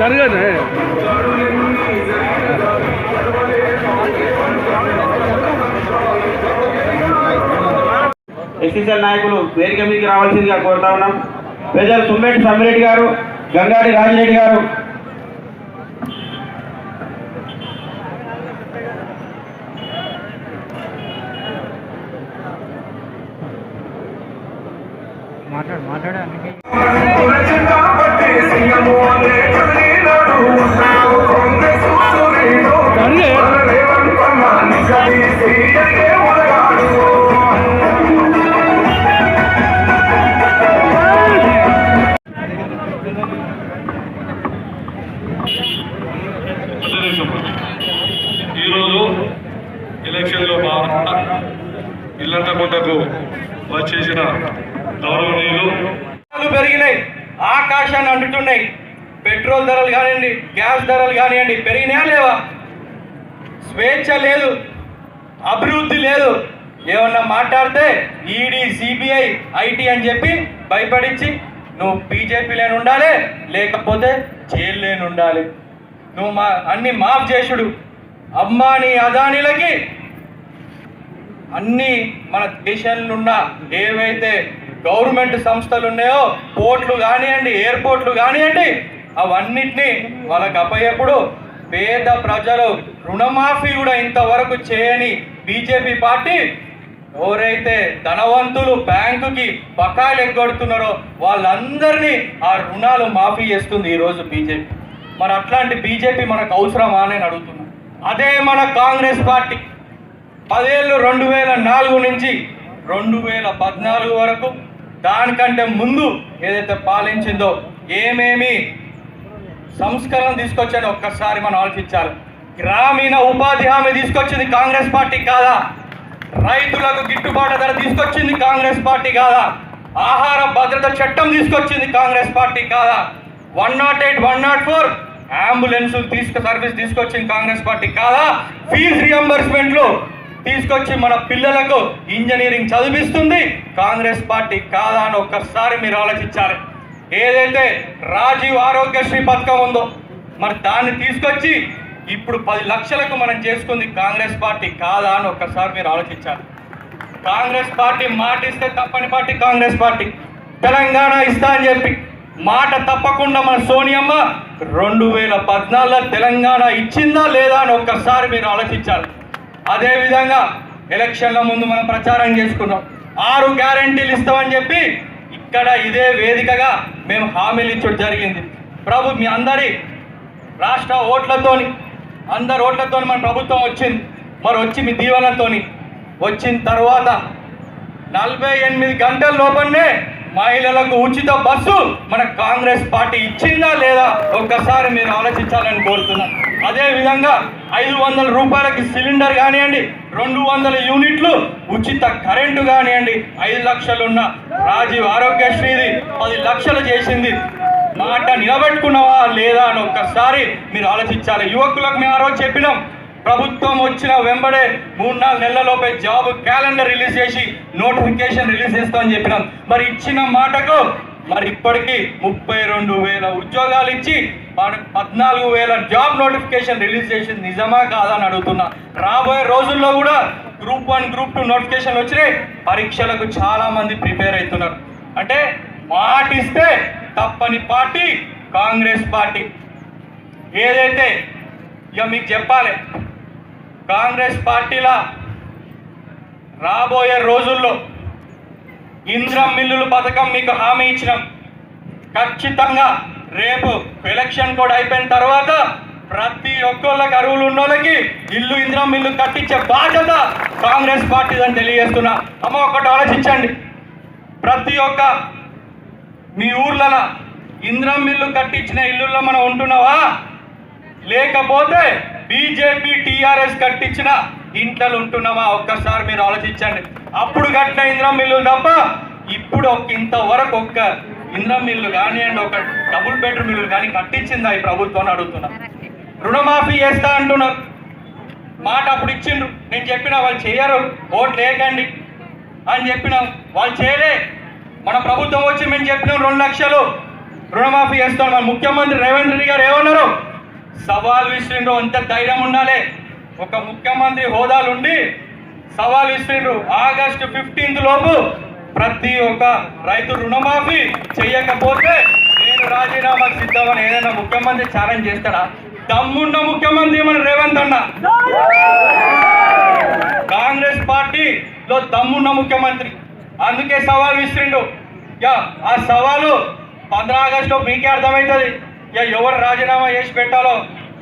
జరగదు ఎస్సీసీఎల్ నాయకులు వేదిక మీదకి రావాల్సిందిగా కోరుతా ఉన్నాం. ప్రజలు సుమ్మేటి సమ్మిరెడ్డి గారు గంగాడి రాజిరెడ్డి గారు. మాట్లాడు మాట్లాడే అందుకే. ఈరోజు ఎలక్షన్లో భాగంగా ఇల్లంత గుంటకు వచ్చేసిన గౌరవనీయులు. పెరిగినాయి ఆకాశాన్ని అంటుతున్నాయి. పెట్రోల్ ధరలు కానివ్వండి గ్యాస్ ధరలు కానివ్వండి పెరిగినాయా లేవా? స్వేచ్ఛ లేదు అభివృద్ధి లేదు. ఏమన్నా మాట్లాడితే ఈడీ సిబిఐ ఐటీ అని చెప్పి భయపడించి నువ్వు బీజేపీలోనే ఉండాలి లేకపోతే జైల్లోనే ఉండాలి. నువ్వు మా అన్ని మాఫ్ చేసుడు. అమ్మాని అదానీలకి అన్ని మన దేశంలో ఉన్న ఏవైతే గవర్నమెంట్ సంస్థలు ఉన్నాయో పోర్ట్లు కానివ్వండి ఎయిర్పోర్ట్లు కానివ్వండి అవన్నిటినీ వాళ్ళకి అప్పయ్యప్పుడు పేద ప్రజలు రుణమాఫీ కూడా ఇంతవరకు చేయని బీజేపీ పార్టీ ఎవరైతే ధనవంతులు బ్యాంకుకి బకాయిలు ఎగ్గొడుతున్నారో వాళ్ళందరినీ ఆ రుణాలు మాఫీ చేస్తుంది ఈరోజు బీజేపీ. మరి అట్లాంటి బీజేపీ మనకు అవసరమా అని నేను అడుగుతున్నా. అదే మన కాంగ్రెస్ పార్టీ. పదేళ్ళు రెండు వేల నాలుగు నుంచి రెండు వేల పద్నాలుగు వరకు దానికంటే ముందు ఏదైతే పాలించిందో ఏమేమి సంస్కరణ తీసుకొచ్చాడు ఒక్కసారి మనం ఆలోచించాలి. గ్రామీణ ఉపాధి హామీ తీసుకొచ్చింది కాంగ్రెస్ పార్టీ కాదా? రైతులకు గిట్టుబాటు ధర తీసుకొచ్చింది కాంగ్రెస్ పార్టీ కాదా? ఆహార భద్రత చట్టం తీసుకొచ్చింది కాంగ్రెస్ పార్టీ కాదా? One nought eight one nought four ambulance తీసుకు సర్వీస్ తీసుకొచ్చింది కాంగ్రెస్ పార్టీ కాదా? ఫీజు రియంబర్స్మెంట్లు తీసుకొచ్చి మన పిల్లలకు ఇంజనీరింగ్ చదివిస్తుంది కాంగ్రెస్ పార్టీ కాదా అని ఒక్కసారి మీరు ఆలోచించాలి. ఏదైతే రాజీవ్ ఆరోగ్యశ్రీ పథకం ఉందో మరి దాన్ని తీసుకొచ్చి ఇప్పుడు పది లక్షలకు మనం చేసుకుంది కాంగ్రెస్ పార్టీ కాదా అని ఒక్కసారి మీరు ఆలోచించాలి. కాంగ్రెస్ పార్టీ మాట ఇస్తే తప్పని పార్టీ కాంగ్రెస్ పార్టీ. తెలంగాణ ఇస్తా అని చెప్పి మాట తప్పకుండా మన సోనియమ్మ రెండు వేల పద్నాలుగులో తెలంగాణ ఇచ్చిందా లేదా అని ఒక్కసారి మీరు ఆలోచించాలి. అదేవిధంగా ఎలక్షన్ల ముందు మనం ప్రచారం చేసుకున్నాం. ఆరు గ్యారంటీలు ఇస్తామని చెప్పి ఇక్కడ ఇదే వేదికగా మేము హామీలు ఇచ్చడం జరిగింది. ప్రభు మీ అందరి రాష్ట్ర ఓట్లతోని అందరు ఓట్లతోని మన ప్రభుత్వం వచ్చింది. మరి వచ్చి మీ దీవెనతో వచ్చిన తర్వాత నలభై ఎనిమిది గంటల లోపలనే మహిళలకు ఉచిత బస్సు మన కాంగ్రెస్ పార్టీ ఇచ్చిందా లేదా ఒక్కసారి మీరు ఆలోచించాలని కోరుతున్నా అదేవిధంగా ఐదు వందల రూపాయలకి సిలిండర్ కానివ్వండి రెండు వందల యూనిట్లు ఉచిత కరెంటు కానివ్వండి ఐదు లక్షలున్న రాజీవ్ ఆరోగ్యశ్రీది పది లక్షలు చేసింది. మాట నిలబెట్టుకున్నావా లేదా అని ఒక్కసారి మీరు ఆలోచించాలి. యువకులకు మేము ఆ రోజు చెప్పినాం ప్రభుత్వం వచ్చిన వెంబడే మూడు నాలుగు నెలలలోపే జాబ్ క్యాలెండర్ రిలీజ్ చేసి నోటిఫికేషన్ రిలీజ్ చేస్తామని చెప్పినాం. మరి ఇచ్చిన మాటకు మరి ఇప్పటికీ ముప్పై రెండు వేల ఉద్యోగాలు ఇచ్చి పద్నాలుగు వేల జాబ్ నోటిఫికేషన్ రిలీజ్ చేసింది నిజమా కాదా అని అడుగుతున్నా. రాబోయే రోజుల్లో కూడా group one group two notification వచ్చినాయి. పరీక్షలకు చాలా మంది ప్రిపేర్ అవుతున్నారు. అంటే మాటిస్తే తప్పని పార్టీ కాంగ్రెస్ పార్టీ. ఏదైతే ఇక మీకు చెప్పాలి కాంగ్రెస్ పార్టీలా రాబోయే రోజుల్లో ఇంద్రం మిల్లుల పథకం మీకు హామీ ఇచ్చినాం. ఖచ్చితంగా రేపు ఎలక్షన్ కూడా అయిపోయిన తర్వాత ప్రతి ఒక్కళ్ళకి అరువులు ఉన్న వాళ్ళకి ఇల్లు ఇంద్రం ఇల్లు కట్టించే బాధ్యత కాంగ్రెస్ పార్టీదని తెలియజేస్తున్నా. అమ్మ ఒకటి ఆలోచించండి. ప్రతి ఒక్క మీ ఊర్లలో ఇంద్రం ఇల్లు కట్టించిన ఇల్లుల్లో మనం ఉంటున్నావా? లేకపోతే బీజేపీ టీఆర్ఎస్ కట్టించిన ఇంట్లో ఉంటున్నామా ఒక్కసారి మీరు ఆలోచించండి. అప్పుడు కట్టిన ఇంద్రం మిల్లు తప్ప ఇప్పుడు ఒక ఇంతవరకు ఒక్క ఇంద్రం మిల్లు కానివ్వండి ఒక డబుల్ బెడ్రూమ్ ఇల్లు కానీ కట్టించిందా ఈ ప్రభుత్వం అడుగుతున్నా. రుణమాఫీ చేస్తా అంటున్నారు మాట అప్పుడు ఇచ్చిండ్రు. నేను చెప్పిన వాళ్ళు చేయరు. ఓట్లు వేయకండి అని చెప్పినాం వాళ్ళు చేయలే. మన ప్రభుత్వం వచ్చి మేము చెప్పినాం రెండు లక్షలు రుణమాఫీ చేస్తాం మన ముఖ్యమంత్రి రేవంత్ రెడ్డి గారు ఏమన్నారు? సవాల్ విసిరిండ్రు. అంత ధైర్యం ఉండాలి. ఒక ముఖ్యమంత్రి హోదాలు ఉండి సవాల్ విసిరిండ్రు. ఆగస్టు ఫిఫ్టీన్త్ లోపు ప్రతి ఒక్క రైతు రుణమాఫీ చేయకపోతే నేను రాజీనామా సిద్ధమని ఏదైనా ముఖ్యమంత్రి ఛాలెంజ్ చేస్తాడా? దమ్మున్న ముఖ్యమంత్రి మన రేవంత్ అన్న. కాంగ్రెస్ పార్టీలో దమ్మున్న ముఖ్యమంత్రి. అందుకే సవాల్ విసిరిండు. యా ఆ సవాలు పంద్రా ఆగస్టులో మీకే అర్థమవుతుంది యా ఎవరు రాజీనామా చేసి పెట్టాలో?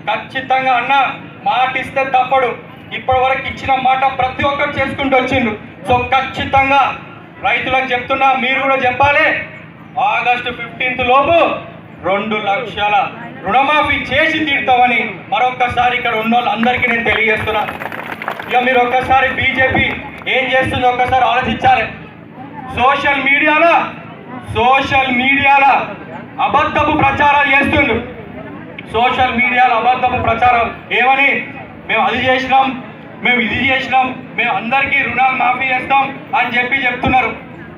ఖచ్చితంగా అన్న మాట ఇస్తే తప్పడు. ఇప్పటి వరకు ఇచ్చిన మాట ప్రతి ఒక్కరు చేసుకుంటూ వచ్చిండు సో ఖచ్చితంగా రైతులకు చెప్తున్నా మీరు కూడా చెప్పాలి. ఆగస్టు ఫిఫ్టీన్త్ లోపు రెండు లక్షల రుణమాఫీ చేసి తీరుతామని మరొక్కసారి ఇక్కడ ఉన్న వాళ్ళందరికీ నేను తెలియజేస్తున్నా. ఇక మీరు ఒక్కసారి బీజేపీ ఏం చేస్తుందో ఒక్కసారి ఆలోచించాలి. సోషల్ మీడియాలో సోషల్ మీడియాలో అబద్ధపు ప్రచారాలు చేస్తుండ్రు. సోషల్ మీడియాలో అబద్ధపు ప్రచారం ఏమని? మేము అది చేసినాం మేము ఇది చేసినాం మేము అందరికీ రుణాలు మాఫీ చేస్తాం అని చెప్పి చెప్తున్నారు.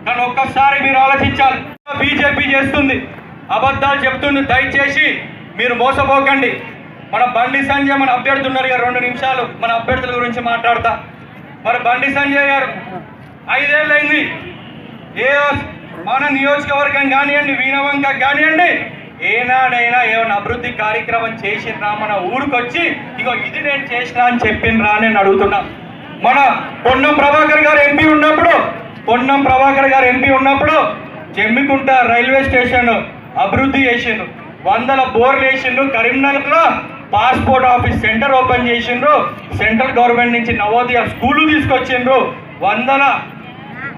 కానీ ఒక్కసారి మీరు ఆలోచించాలి. బీజేపీ చేస్తుంది. అబద్ధాలు చెప్తుంది దయచేసి మీరు మోసపోకండి. మన బండి సంజయ్ మన అభ్యర్థి ఉన్నారు ఇక రెండు నిమిషాలు. మన అభ్యర్థుల గురించి మాట్లాడతా. మరి బండి సంజయ్ గారు ఐదేళ్ళైంది ఏ మన నియోజకవర్గం కానివ్వండి వీణవంక కానివ్వండి ఏనాడైనా ఏమైనా అభివృద్ధి కార్యక్రమం చేసిండ్రా మన ఊరికొచ్చి ఇగో ఇది నేను చేసినా అని చెప్పిండ్రా నేను అడుగుతున్నా. మన పొన్నం ప్రభాకర్ గారు ఎంపీ ఉన్నప్పుడు పొన్నం ప్రభాకర్ గారు ఎంపీ ఉన్నప్పుడు జమ్మికుంట రైల్వే స్టేషన్ అభివృద్ధి చేసిండ్రు. వందల బోర్లు వేసిండ్రు. కరీంనగర్లో పాస్పోర్ట్ ఆఫీస్ సెంటర్ ఓపెన్ చేసిండ్రు. సెంట్రల్ గవర్నమెంట్ నుంచి నవోదయ స్కూళ్ళు తీసుకొచ్చిండ్రు. వందల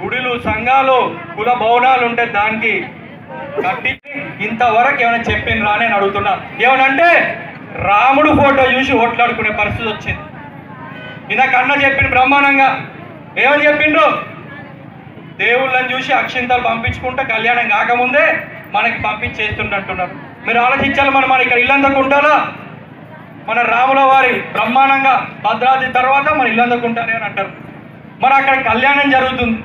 గుడులు సంఘాలు కుల భవనాలు ఉంటే దానికి కట్టి ఇంతవరకు ఏమైనా చెప్పిండ్రా అని నేను అడుగుతున్నా. ఏమనంటే రాముడు ఫోటో చూసి ఓట్లాడుకునే పరిస్థితి వచ్చింది. ఇందాక అన్న చెప్పిన బ్రహ్మాండంగా. ఏమని చెప్పిండ్రు? దేవుళ్ళని చూసి అక్షింతలు పంపించుకుంటే కళ్యాణం కాకముందే మనకి పంపించేస్తుండంటున్నారు. మీరు ఆలోచించాలి మనం మన ఇక్కడ ఇల్లందకు మన రాముల వారి బ్రహ్మాండంగా భద్రాద్రి తర్వాత మన ఇల్లందకు అని అంటారు. మరి అక్కడ కళ్యాణం జరుగుతుంది.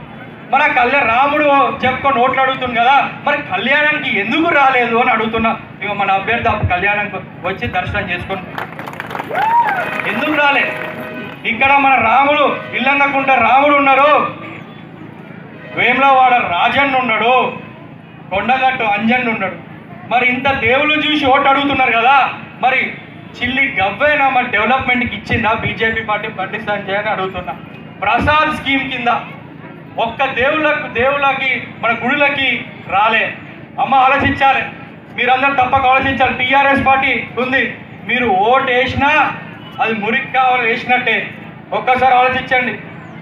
మరి ఆ కళ్యాణ రాముడు చెప్పుకొని ఓట్లు అడుగుతుంది కదా మరి కళ్యాణానికి ఎందుకు రాలేదు అని అడుగుతున్నా. ఇక మన అభ్యర్థి కళ్యాణానికి కళ్యాణంకి వచ్చి దర్శనం చేసుకొని. ఎందుకు రాలే? ఇక్కడ మన రాముడు ఇల్లన్నకుంట రాముడు ఉన్నారు వేములవాడ రాజన్న ఉన్నాడు. కొండగట్టు అంజన్ ఉన్నాడు. మరి ఇంత దేవుళ్ళు చూసి ఓటు అడుగుతున్నారు కదా మరి చిల్లి గవ్వైనా మరి డెవలప్మెంట్కి ఇచ్చిందా? బీజేపీ పార్టీ బండి సంజయ్ అని అడుగుతున్నా. ప్రసాద్ స్కీమ్ కింద ఒక్క దేవుళ్ళకు దేవుళ్ళకి మన గుడులకి రాలే. అమ్మ ఆలోచించాలి. మీరందరూ తప్పక ఆలోచించాలి. టీఆర్ఎస్ పార్టీ ఉంది. మీరు ఓటు వేసినా అది మురికి కావాలి వేసినట్టే. ఒక్కసారి ఆలోచించండి.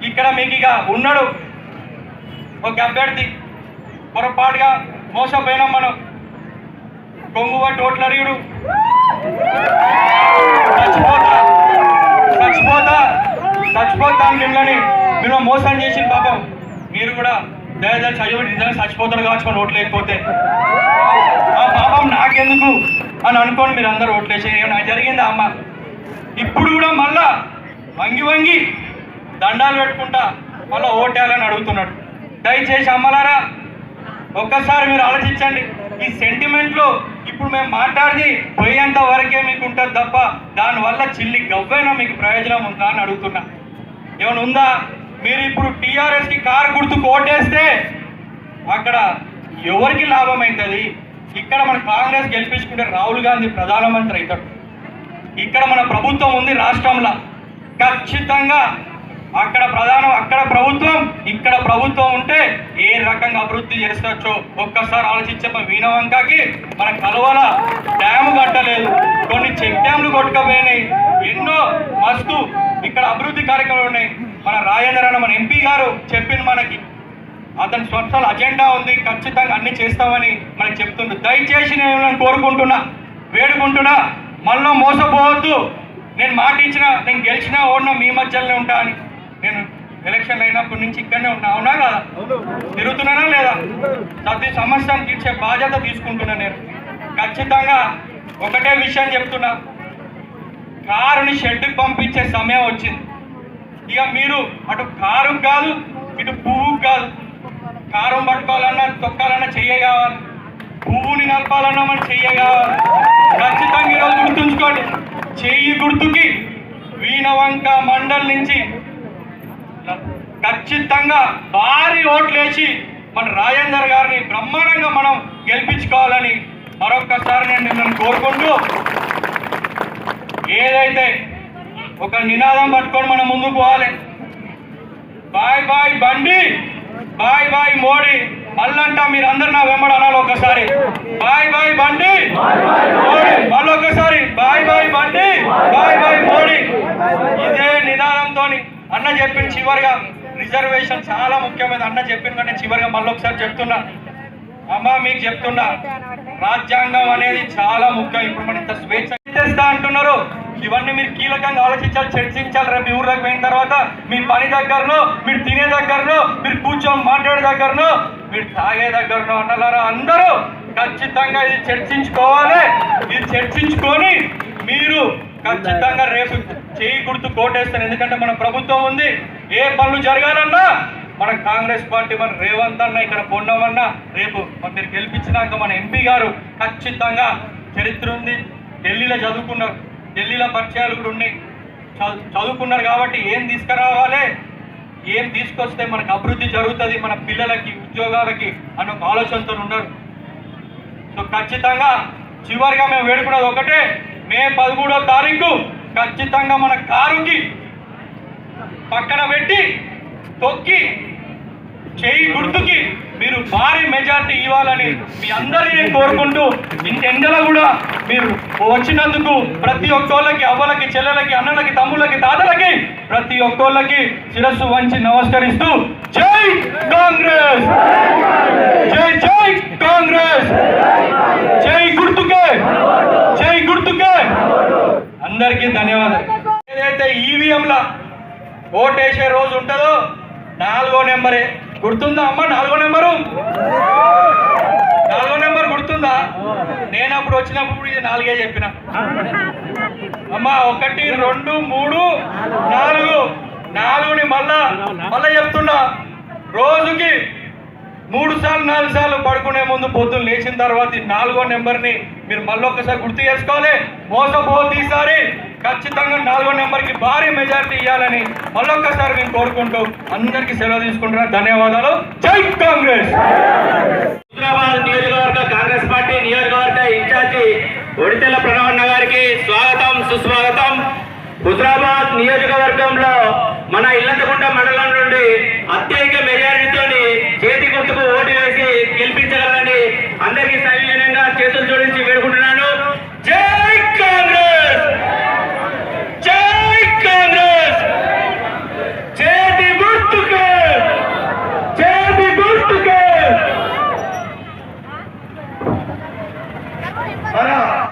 ఇక్కడ మీకు ఇక ఉన్నాడు ఒక అభ్యర్థి. పొరపాటుగా మోసపోయినాం మనం. కొంగుబట్టి ఓట్లు అడిగుడు చచ్చిపోతా చచ్చిపోతా చచ్చిపోతా అని మిమ్మల్ని ఎన్నో మోసం చేసిన పాపం. మీరు కూడా దయచేసి చదివి నిజంగా చచ్చిపోతారు కావచ్చు మన ఓట్లు లేకపోతే. ఆ పాపం నాకెందుకు అని అనుకోండి మీరు అందరూ ఓట్లేసి ఏమైనా జరిగిందా అమ్మ? ఇప్పుడు కూడా మళ్ళా వంగి వంగి దండాలు పెట్టుకుంటా మళ్ళీ ఓటేయాలని అడుగుతున్నాడు. దయచేసి అమ్మలారా ఒక్కసారి మీరు ఆలోచించండి. ఈ సెంటిమెంట్లో ఇప్పుడు మేము మాట్లాడి పోయేంత వరకే మీకు ఉంటుంది తప్ప దానివల్ల చిల్లి గవ్వైనా మీకు ప్రయోజనం ఉందా అని అడుగుతున్నా. ఏమైనా ఉందా? మీరు ఇప్పుడు టీఆర్ఎస్కి కారు గుర్తు కోటేస్తే అక్కడ ఎవరికి లాభం అవుతుంది ఇక్కడ మన కాంగ్రెస్ గెలిపించుకుంటే రాహుల్ గాంధీ ప్రధానమంత్రి అవుతాడు. ఇక్కడ మన ప్రభుత్వం ఉంది రాష్ట్రంలో. ఖచ్చితంగా అక్కడ ప్రధానం అక్కడ ప్రభుత్వం ఇక్కడ ప్రభుత్వం ఉంటే ఏ రకంగా అభివృద్ధి చేస్తచ్చో ఒక్కసారి ఆలోచించే మన వీణవంకాకి మన కలవల డ్యామ్ కట్టలేదు. కొన్ని చెక్ డ్యామ్లు కొట్టుకపోయినాయి. ఎన్నో మస్తు ఇక్కడ అభివృద్ధి కార్యక్రమాలు ఉన్నాయి. మన రాజేంద్ర మన ఎంపీ గారు చెప్పింది మనకి. అతని స్వంత అజెండా ఉంది ఖచ్చితంగా అన్ని చేస్తామని మనకి చెప్తుండ్రు. దయచేసి నేను కోరుకుంటున్నా వేడుకుంటున్నా మళ్ళీ మోసపోవద్దు. నేను మాట ఇచ్చిన నేను గెలిచినా ఓడినా మీ మధ్యలోనే ఉంటా అని. నేను ఎలక్షన్ అయినప్పటి నుంచి ఇక్కడనే ఉన్నా. అవునా కదా? తిరుగుతున్నానా లేదా? ప్రతి సమస్యను తీర్చే బాధ్యత తీసుకుంటున్నా నేను. ఖచ్చితంగా ఒకటే విషయం చెప్తున్నా. కారుని షెడ్కి పంపించే సమయం వచ్చింది. ఇక మీరు అటు కారం కాదు ఇటు పువ్వు కాదు. కారం పట్టుకోవాలన్నా తొక్కాలన్నా చెయ్య కావాలి. పువ్వుని నలపాలన్నా మనం చెయ్య కావాలి. ఖచ్చితంగా ఈరోజు గుర్తుంచుకోండి. చెయ్యి గుర్తుకి వీణవంక మండల్ నుంచి ఖచ్చితంగా భారీ ఓట్లేసి మన రాజేందర్ గారిని బ్రహ్మాండంగా మనం గెలిపించుకోవాలని మరొక్కసారి నేను మిమ్మల్ని కోరుకుంటూ ఏదైతే ఒక నినాదం పట్టుకొని మనం ముందుకు పోవాలి. Bye bye Bandi. Bye bye Modi. మళ్ళంటా మీరు అందరు నా వెంబడి అనాలి ఒకసారి బాయ్ బాయ్ బండి. మోడీ మళ్ళీ ఒకసారి bye bye Bandi. Bye bye Modi. ఇదే నిదానంతో అన్న చెప్పిన చివరిగా రిజర్వేషన్ చాలా ముఖ్యమైన అన్న చెప్పిన కంటే చివరిగా మళ్ళీ ఒకసారి చెప్తున్నా. అమ్మ మీకు చెప్తున్నా. రాజ్యాంగం అనేది చాలా ముఖ్యం. ఇప్పుడు మన ఇంత స్వేచ్ఛ ఇవన్నీ మీరు కీలకంగా ఆలోచించాలి చర్చించాలి రేపు మీ ఊర్లోకి పోయిన తర్వాత మీ పని దగ్గరను మీరు తినే దగ్గరను మీరు కూర్చొని మాట్లాడే దగ్గరను మీరు తాగే దగ్గరను అన్నలారా అందరూ ఖచ్చితంగా ఇది చర్చించుకోవాలి. ఇది చర్చించుకొని మీరు ఖచ్చితంగా రేపు చేయి గుర్తు కోటేస్తాను ఎందుకంటే మన ప్రభుత్వం ఉంది. ఏ పనులు జరగాలన్నా మన కాంగ్రెస్ పార్టీ మన రేవంత్ అన్న ఇక్కడ పొండమన్నా రేపు మన మీరు గెలిపించినాక మన ఎంపీ గారు ఖచ్చితంగా చరిత్ర ఉంది. ఢిల్లీలో చదువుకున్నారు. ఢిల్లీలో పరిచయాలు కూడా ఉన్నాయి. చదువుకున్నారు కాబట్టి ఏం తీసుకురావాలి? ఏం తీసుకొస్తే మనకు అభివృద్ధి జరుగుతుంది మన పిల్లలకి ఉద్యోగాలకి అన్న ఒక ఆలోచనతో ఉన్నారు. సో ఖచ్చితంగా చివరిగా మేము వేడుకున్నది ఒకటే మే పదమూడో తారీఖు ఖచ్చితంగా మన కారుకి పక్కన పెట్టి తొక్కి చేయి గుర్తుకి మీరు భారీ మెజార్టీ ఇవ్వాలని మీ అందరినీ నేను కోరుకుంటూ ఇంత ఎండలో కూడా మీరు వచ్చినందుకు ప్రతి ఒక్కళ్ళకి అవ్వలకి చెల్లెలకి అన్నలకి తమ్ముళ్ళకి తాతలకి ప్రతి ఒక్కళ్ళకి శిరస్సు వంచి నమస్కరిస్తూ జై కాంగ్రెస్! జై జై కాంగ్రెస్! జై గుర్తుకే! జై గుర్తుకే! అందరికీ ధన్యవాదాలు. ఏదైతే ఈవీఎంల ఓటేసే రోజు ఉంటుందో నాలుగో నెంబరే. గుర్తుందా అమ్మ? నాలుగో నెంబరు? నాలుగో నెంబర్ గుర్తుందా? నేను అప్పుడు వచ్చినప్పుడు ఇది నాలుగే చెప్పిన. అమ్మ ఒకటి రెండు మూడు నాలుగు. నాలుగుని మళ్ళా మళ్ళా చెప్తున్నా. రోజుకి మూడు సార్లు నాలుగు సార్లు పడుకునే ముందు పొద్దున్న లేచిన తర్వాత ఈ నాలుగో నెంబర్ని మీరు మళ్ళీ ఒకసారి గుర్తు చేసుకోవాలి. మోసపోతీసారి ఖచ్చితంగా నాలుగో నెంబర్కి భారీ మెజారిటీ ఇవ్వాలని మళ్ళొక్కసారి మేము కోరుకుంటూ అందరికీ సెలవు తీసుకుంటున్నాను ధన్యవాదాలు. జై కాంగ్రెస్! హైదరాబాద్ నియోజకవర్గ కాంగ్రెస్ పార్టీ నియోజకవర్గ ఇన్ఛార్జి ఒడితెల ప్రణవన్న గారికి స్వాగతం సుస్వాగతం. హుజరాబాద్ నియోజకవర్గంలో మన ఇల్లంతకుంట మండలం నుండి అత్యధిక మెజారిటీతో చేతి గుర్తుకు ఓటు వేసి గెలిపించగలని అందరికీ సైన్యంగా చేతులు జోడించి